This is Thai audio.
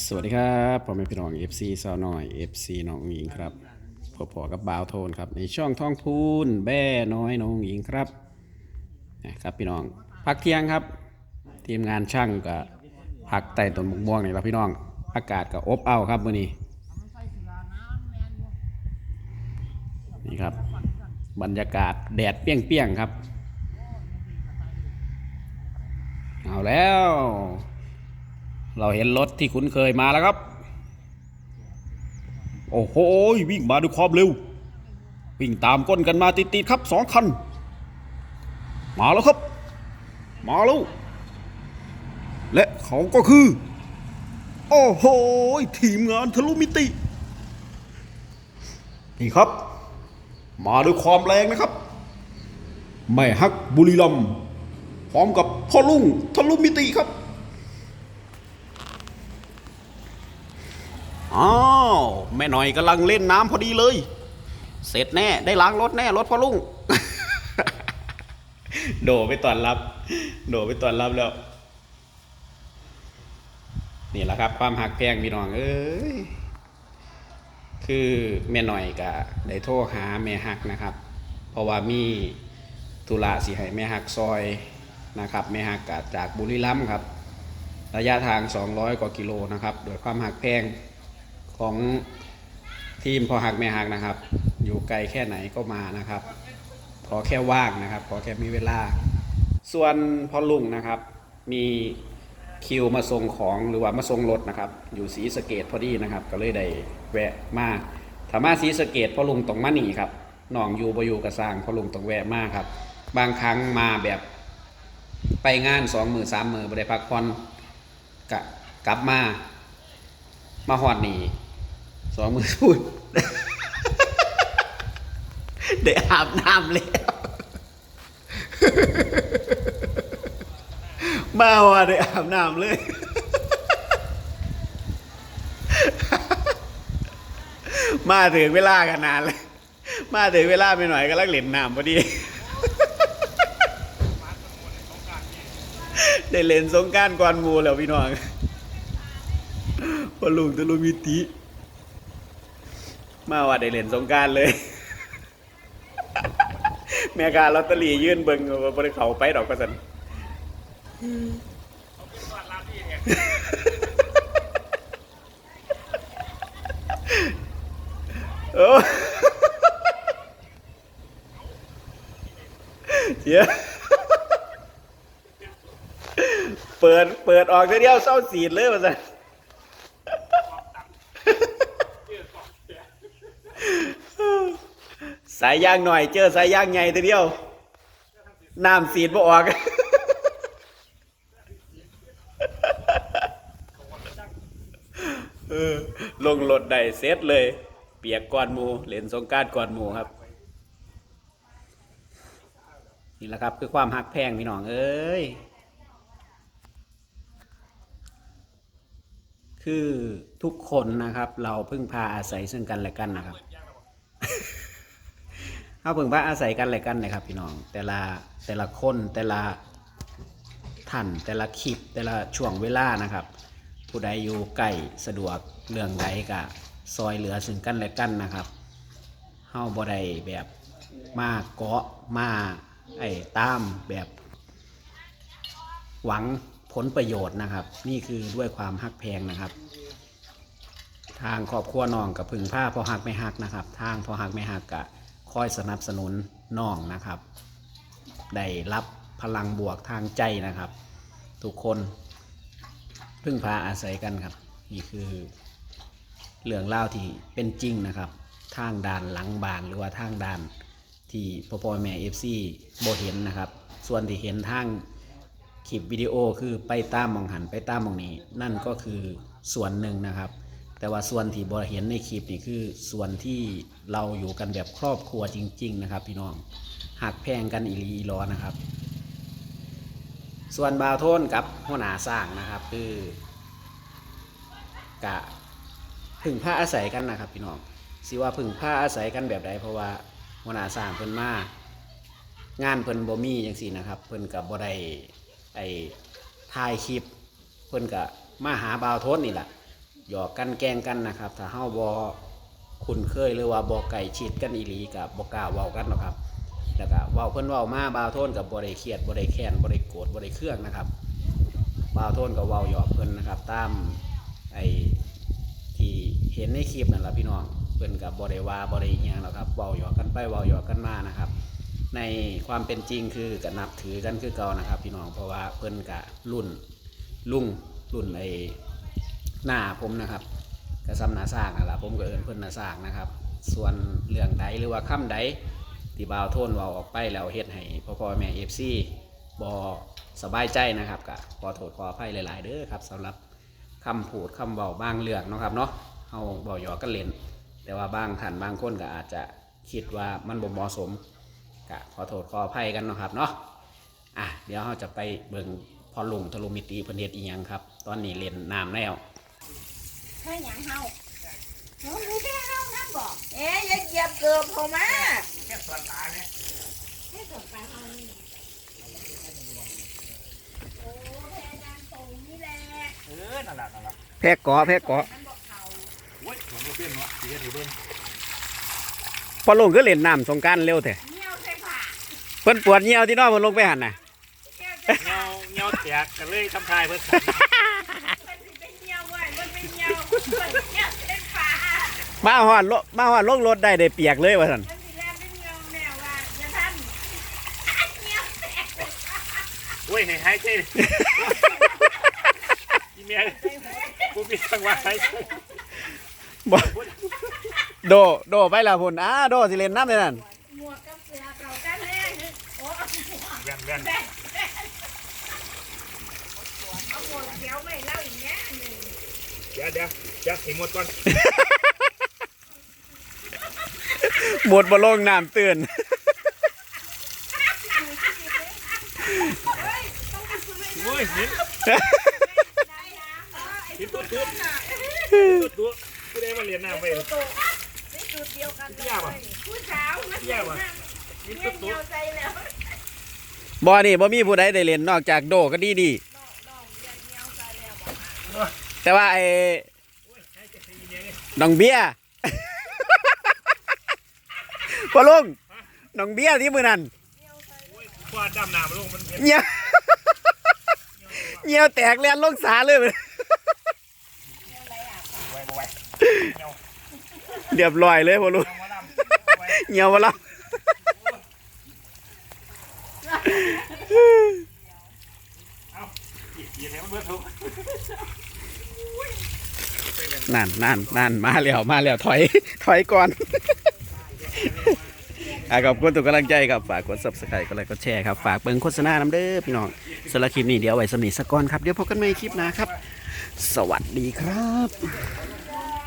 สวัสดีครับผมเป็นพี่น้อง FC สาวน้อย FC น้องหญิงครับพอๆกับบาวโทนครับในช่องท้องพูนแบ่น้อยน้องหญิงครับนะครับพี่น้องพักเที่ยงครับ ทีมงานช่างกับพักใต้ต้นมะม่วงนี่ครับพี่น้อง อากาศก็อบเอ้าครับมื้อนี้นี่ครับบรรยากาศแดดเปี้ยงๆครับ เอาแล้ว เราเห็นรถที่คุ้นเคยมาแล้วครับ โอ้โหวิ่งมาด้วยความเร็ว วิ่งตามก้นกันมาติดๆครับสองคัน มาแล้วครับ มาแล้ว และเขาก็คือ โอ้โหทีมงานทะลุมิติ นี่ครับ มาด้วยความแรงนะครับไม่ฮักบุรีรัมพร้อมกับพ่อลุงทะลุมิติครับ อ้าวแม่หน่อยกำลังเล่นน้ำพอดีเลย เสร็จแน่ได้ล้างรถแน่รถพ่อลุง โดไปตอนรับ โดไปตอนรับแล้ว นี่แหละครับ ความหักแพงพี่น้องเอ้ยคือแม่หน่อยกะได้โทรหาแม่หักนะครับ เพราะว่ามีธุระสิให้แม่หักซอยนะครับแม่หักกะจากบุรีรัมย์ครับ ระยะทาง 200 กว่ากิโลนะครับโดยความหักแพง ของทีมพอหักไม่หักนะครับ อยู่ไกลแค่ไหนก็มานะครับ ขอแค่ว่างนะครับ ขอแค่มีเวลา ส่วนพอลุงนะครับ มีคิวมาส่งของหรือว่ามาส่งรถนะครับ อยู่สีสเกตพอดีนะครับ ก็เลยได้แวะมาถ้ามาสีสเกตพอลุงต้องมาหนีครับน้องอยู่บอยู่กระสร้างพอลุงต้องแวะมาครับ บางครั้งมาแบบไปงานสองมือสามมือไปได้พักผ่อนกะกลับมา มาหอดหนี สองมือพูดได้อาบน้ำแล้ว มาว่าได้อาบน้ำเลย มาถึงเวลากันนานเลย มาถึงเวลาไปหน่อยก็ลักเหรียญน้ำพอดี ได้เล่นสงกรารก่อนหมูแล้วพี่น้องพอลุงตะลุมิติ มาว่าได้เล่นสงการเลย แม่กาลอตเตอรี่ยื่นเบิงบริเขาไปดอกกระสันโอ้เดี๋ยวเปิด เปิดออกทีเดียวเศร้าสีดเลยมาสัน สายยางหน่อยเจอสายยางใหญ่ทีเดียว น้ำสีดบ่ออกเออลงรถได้เซตเลย เปียกก่อนหมูเล่นสงการก่อนหมูครับ นี่แหละครับคือความหักแพงพี่น้องเอ้ยคือทุกคนนะครับ เราพึ่งพาอาศัยซึ่งกันและกันนะครับ เอาพึ่งพาอาศัยกันอะไรกันนะครับพี่น้อง แต่ละแต่ละคนแต่ละท่านแต่ละคลิปแต่ละช่วงเวลานะครับ ผู้ใดอยู่ใกล้สะดวกเรื่องใดก็ซอยเหลือซึ่งกันและกันนะครับเฮาบ่ได้แบบมาเกาะมาไอ้ตามแบบ หวังผลประโยชน์นะครับ นี่คือด้วยความฮักแพงนะครับ ทางครอบครัวน้องกับพึ่งผ้าพอหักไม่หักนะครับ ทางพอหักไม่หักกะ คอยสนับสนุนน้องนะครับ ได้รับพลังบวกทางใจนะครับ ทุกคนพึ่งพาอาศัยกันครับ นี่คือเรื่องเล่าที่เป็นจริงนะครับ ทางด่านหลังบานหรือว่าทางด่านที่พ่อพ่อแม่เอฟซีโบเห็นนะครับ ส่วนที่เห็นทางคลิปวิดีโอคือไปตามมองหันไปตามมองนี้ นั่นก็คือส่วนหนึ่งนะครับ แต่ว่าส่วนที่บอเห็นในคลิปนี่คือส่วนที่เราอยู่กันแบบครอบครัวจริง ๆ นะครับ พี่น้องหักแพงกันอีหลีอีหลอนะครับ ส่วนบาวโทนกับหัวหน้าสร้างนะครับ คือกะพึ่งผ้าอาศัยกันนะครับ พี่น้องสิว่าพึ่งผ้าอาศัยกันแบบใดเพราะว่าหัวหน้าสร้างเพิ่นมางานเพิ่นบ่มีจังซี่นะครับ เพิ่นกับบ่ได้ไอ้ถ่ายคลิป เพิ่นก็มาหาบาวโทนนี่แหละ หยอกกันแกล้งกันนะครับ ถ้าเฮาบ่คุ้นเคยหรือว่าบ่ไก่ชิดกันอีหลีกับบ่กล้าเว้ากันหรอกครับแล้วก็เว้าเพิ่นเว้ามาบาวโทนกับบ่ได้เครียดบ่ได้แค้นบ่ได้โกรธบ่ได้เครื่องนะครับบาวโทนก็เว้าหยอกเพิ่นนะครับ ตามไอ้ที่เห็นในคลิปนั่นแหละพี่น้องเพิ่นก็บ่ได้ว่าบ่ได้อิยังหรอกครับเว้าหยอกกันไปเว้าหยอกกันมานะครับ ในความเป็นจริงคือก็นับถือกันคือเก่านะครับ พี่น้องเพราะว่าเพิ่นก็รุ่นลุงรุ่นไอ หน้าผมนะครับก็ซ้ำหน้าสร้างนั่นล่ะผมก็เอินเพิ่นหน้าสร้างนะครับ ส่วนเรื่องใดหรือว่าคำใดที่บ่าวโทนเว้าออกไปแล้วเฮ็ดให้พ่อพ่อแม่เอฟซีบอสบายใจนะครับก็ขอโทษขออภัยหลาย ๆ เด้อครับสำหรับคำพูดคำเว้าบางเรื่องเนาะครับเนาะเฮาเว้าหยอกกันเล่น แต่ว่าบางท่านบางคนก็อาจจะคิดว่ามันบ่เหมาะสมก็ขอโทษขออภัยกันเนาะครับเนาะอะเดี๋ยวเราจะไปเบิ่งพอลุงทะลุมิตรีเพิ่นเฮ็ดอีหยังครับ ตอนนี้เล่นน้ำแล้ว เฮ้ยหยังเฮาเฮาไม่ใช่เฮานั่นบอกเอ๊ยอย่าเหยียบเกือบเขามาแค่ส่วนตาเนี่ยให้ส่วนไปเฮานี่โอ้แพดังตรงนี่แหละเออนั่นแหละนั่นแหละแพะเกาะแพะเกาะมันบอกเขาโอ้ยส่วนโมเพี้ยนเนาะสีเห็ดเบิ้งพอลุงก็เล่นน้ำสงกรารเร็วแท้เงี้ยวใส่ผ้าเพิ่นปวดเหี่ยวที่นอนเพิ่นลงไปหั่นน่ะเงี้ยวใส่เงาเงาแตกกันเลยทำทายเพื่อสันมันสิเป็นเงี้ยวไว้มันเป็นเงี้ยวมันเงี้ยวใส่ผ้า มาฮอดรถมาฮอดลงรถได้ได้เปียกเลยว่าซั่นมันสิแลเป็นเงี้ยวแนวว่าอย่าท่านอะเงี้ยวแตกโอ้ยให้หายใจอีเมียกูมีทางว่าหายใจบ่โดโดไปแล้วพุ่นอ้าโดสิเล่นน้ำเลยนั่นหมวกกับเสื้อเขากันแน่โอ้เอาหมวกแว่นแว่นแบกแบกเอาหมวกเขียวไม่เล่าอย่างเงี้ยหนึ่งเดี๋ยวเดี๋ยวเดี๋ยวให้หมดก่อน หมดบ่ลงน้ำตื่นเฮ้ยต้องไปซื้อโอ้ยเห็นได้นะไอ้เห็นตัตัววนั้ตัวนน่ะตัวตัวผู้ใดมาเรียนน้ำไปตัวโตนี่จุดเดียวกันเลยผู้สาวมาใส่น้ำเห็นเงี้ตัยวตัวเดียวใจแล้วบ่นี่บ่มีผู้ใดได้เล่นนอกจากโดก็ดีดีน้องน้องเงี้ยวเงี้ยวใจแล้วบอกๆแต่ว่าไอ้โอ้ยหายใจให้อีเมียเนี่ยน้องเบียร์ พ่อลุงน้องเบียร์ที่มือนั่นโอ้ยกว่าดำน้ำลงมันเห็นเหี่ยวเหี่ยวแตกเลียนลงสาเลยไว้บ่ไว้เงาเรียบร้อยเลยพ่อลุงเงามาดำไว้เหี่ยวมาแล้วเอาอีกทีให้มันเบิดทุกนั่นนั่นนั่นมาแล้วมาแล้วถอย ถอยก่อนอะ ขอบคุณทุกกำลังใจครับ ฝากกด subscribe กดไลค์กดแชร์ครับ ฝากเบิ่งโฆษณาน้ำเด้อพี่น้องสำหรับคลิปนี้เดี๋ยวเอาไว้สำนีสักก่อนครับ เดี๋ยวพบกันใหม่คลิปหน้าครับ สวัสดีครับ